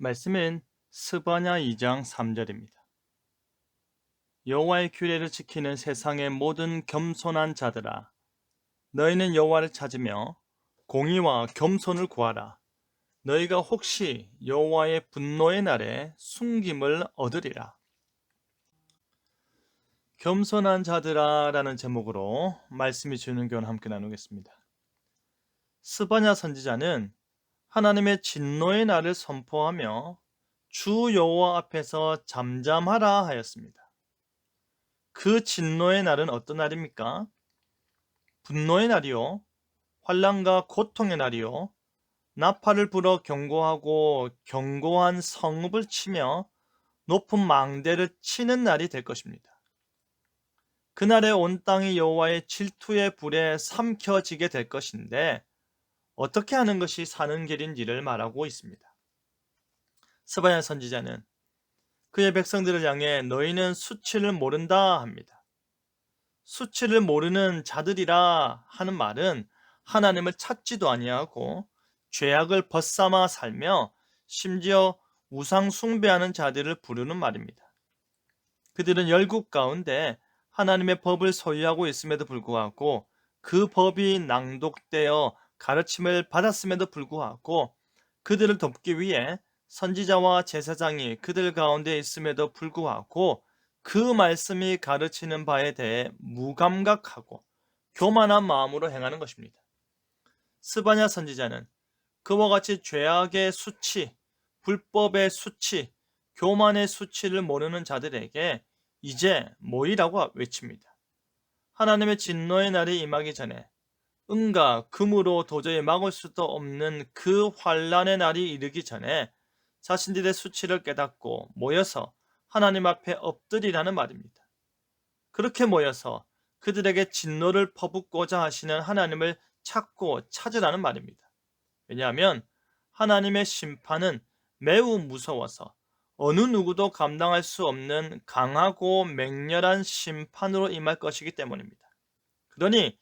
말씀은 스바냐 2장 3절입니다. 여호와의 규례를 지키는 세상의 모든 겸손한 자들아 너희는 여호와를 찾으며 공의와 겸손을 구하라 너희가 혹시 여호와의 분노의 날에 숨김을 얻으리라 겸손한 자들아라는 제목으로 말씀이 주는 교훈 함께 나누겠습니다. 스바냐 선지자는 하나님의 진노의 날을 선포하며 주 여호와 앞에서 잠잠하라 하였습니다. 그 진노의 날은 어떤 날입니까? 분노의 날이요, 환란과 고통의 날이요, 나팔을 불어 경고하고 견고한 성읍을 치며 높은 망대를 치는 날이 될 것입니다. 그날에 온 땅이 여호와의 질투의 불에 삼켜지게 될 것인데 어떻게 하는 것이 사는 길인지를 말하고 있습니다. 스바야 선지자는 그의 백성들을 향해 너희는 수치를 모른다 합니다. 수치를 모르는 자들이라 하는 말은 하나님을 찾지도 아니하고 죄악을 벗삼아 살며 심지어 우상 숭배하는 자들을 부르는 말입니다. 그들은 열국 가운데 하나님의 법을 소유하고 있음에도 불구하고 그 법이 낭독되어 가르침을 받았음에도 불구하고 그들을 돕기 위해 선지자와 제사장이 그들 가운데 있음에도 불구하고 그 말씀이 가르치는 바에 대해 무감각하고 교만한 마음으로 행하는 것입니다. 스바냐 선지자는 그와 같이 죄악의 수치, 불법의 수치, 교만의 수치를 모르는 자들에게 이제 모이라고 외칩니다. 하나님의 진노의 날이 임하기 전에 은과 금으로 도저히 막을 수도 없는 그 환란의 날이 이르기 전에 자신들의 수치를 깨닫고 모여서 하나님 앞에 엎드리라는 말입니다. 그렇게 모여서 그들에게 진노를 퍼붓고자 하시는 하나님을 찾고 찾으라는 말입니다. 왜냐하면 하나님의 심판은 매우 무서워서 어느 누구도 감당할 수 없는 강하고 맹렬한 심판으로 임할 것이기 때문입니다. 그러니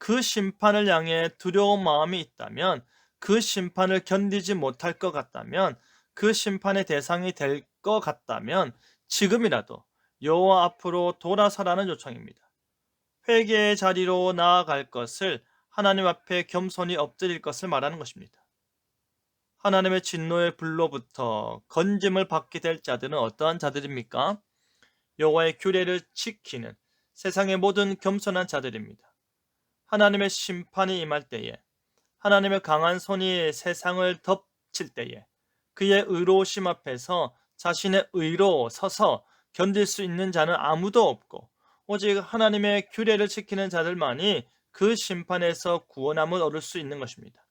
그 심판을 향해 두려운 마음이 있다면 그 심판을 견디지 못할 것 같다면 그 심판의 대상이 될 것 같다면 지금이라도 여호와 앞으로 돌아서라는 요청입니다. 회개의 자리로 나아갈 것을 하나님 앞에 겸손히 엎드릴 것을 말하는 것입니다. 하나님의 진노의 불로부터 건짐을 받게 될 자들은 어떠한 자들입니까? 여호와의 규례를 지키는 세상의 모든 겸손한 자들입니다. 하나님의 심판이 임할 때에 하나님의 강한 손이 세상을 덮칠 때에 그의 의로우심 앞에서 자신의 의로 서서 견딜 수 있는 자는 아무도 없고 오직 하나님의 규례를 지키는 자들만이 그 심판에서 구원함을 얻을 수 있는 것입니다.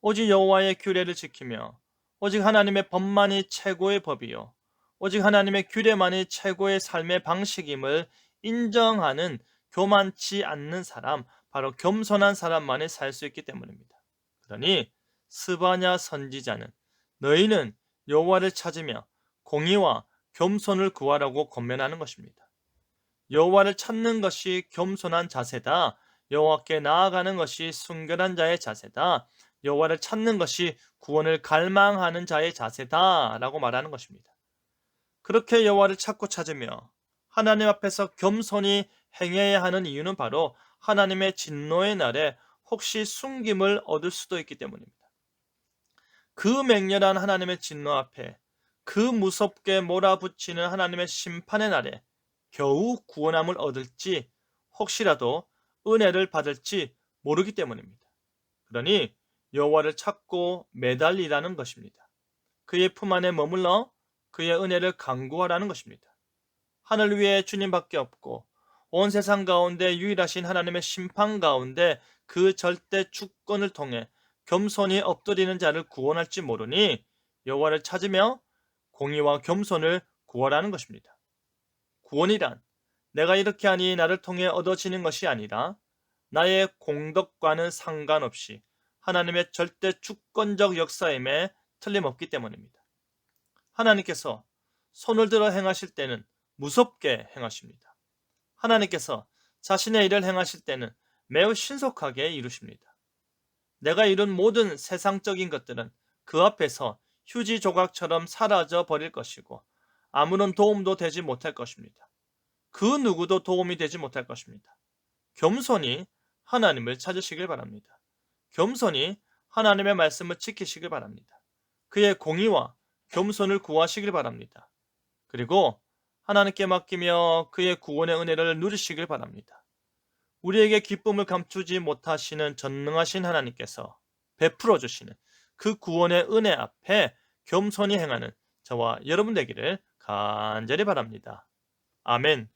오직 여호와의 규례를 지키며 오직 하나님의 법만이 최고의 법이요 오직 하나님의 규례만이 최고의 삶의 방식임을 인정하는 교만치 않는 사람 바로 겸손한 사람만이 살 수 있기 때문입니다. 그러니 스바냐 선지자는 너희는 여호와를 찾으며 공의와 겸손을 구하라고 권면하는 것입니다. 여호와를 찾는 것이 겸손한 자세다. 여호와께 나아가는 것이 순결한 자의 자세다. 여호와를 찾는 것이 구원을 갈망하는 자의 자세다라고 말하는 것입니다. 그렇게 여호와를 찾고 찾으며 하나님 앞에서 겸손히 행해야 하는 이유는 바로 하나님의 진노의 날에 혹시 숨김을 얻을 수도 있기 때문입니다. 그 맹렬한 하나님의 진노 앞에 그 무섭게 몰아붙이는 하나님의 심판의 날에 겨우 구원함을 얻을지 혹시라도 은혜를 받을지 모르기 때문입니다. 그러니 여호와를 찾고 매달리라는 것입니다. 그의 품 안에 머물러 그의 은혜를 강구하라는 것입니다. 하늘 위에 주님밖에 없고 온 세상 가운데 유일하신 하나님의 심판 가운데 그 절대 주권을 통해 겸손히 엎드리는 자를 구원할지 모르니 여호와를 찾으며 공의와 겸손을 구하라는 것입니다. 구원이란 내가 이렇게 하니 나를 통해 얻어지는 것이 아니라 나의 공덕과는 상관없이 하나님의 절대 주권적 역사임에 틀림없기 때문입니다. 하나님께서 손을 들어 행하실 때는 무섭게 행하십니다. 하나님께서 자신의 일을 행하실 때는 매우 신속하게 이루십니다. 내가 이룬 모든 세상적인 것들은 그 앞에서 휴지 조각처럼 사라져 버릴 것이고 아무런 도움도 되지 못할 것입니다. 그 누구도 도움이 되지 못할 것입니다. 겸손히 하나님을 찾으시길 바랍니다. 겸손히 하나님의 말씀을 지키시길 바랍니다. 그의 공의와 겸손을 구하시길 바랍니다. 그리고 하나님께 맡기며 그의 구원의 은혜를 누리시길 바랍니다. 우리에게 기쁨을 감추지 못하시는 전능하신 하나님께서 베풀어 주시는 그 구원의 은혜 앞에 겸손히 행하는 저와 여러분 되기를 간절히 바랍니다. 아멘.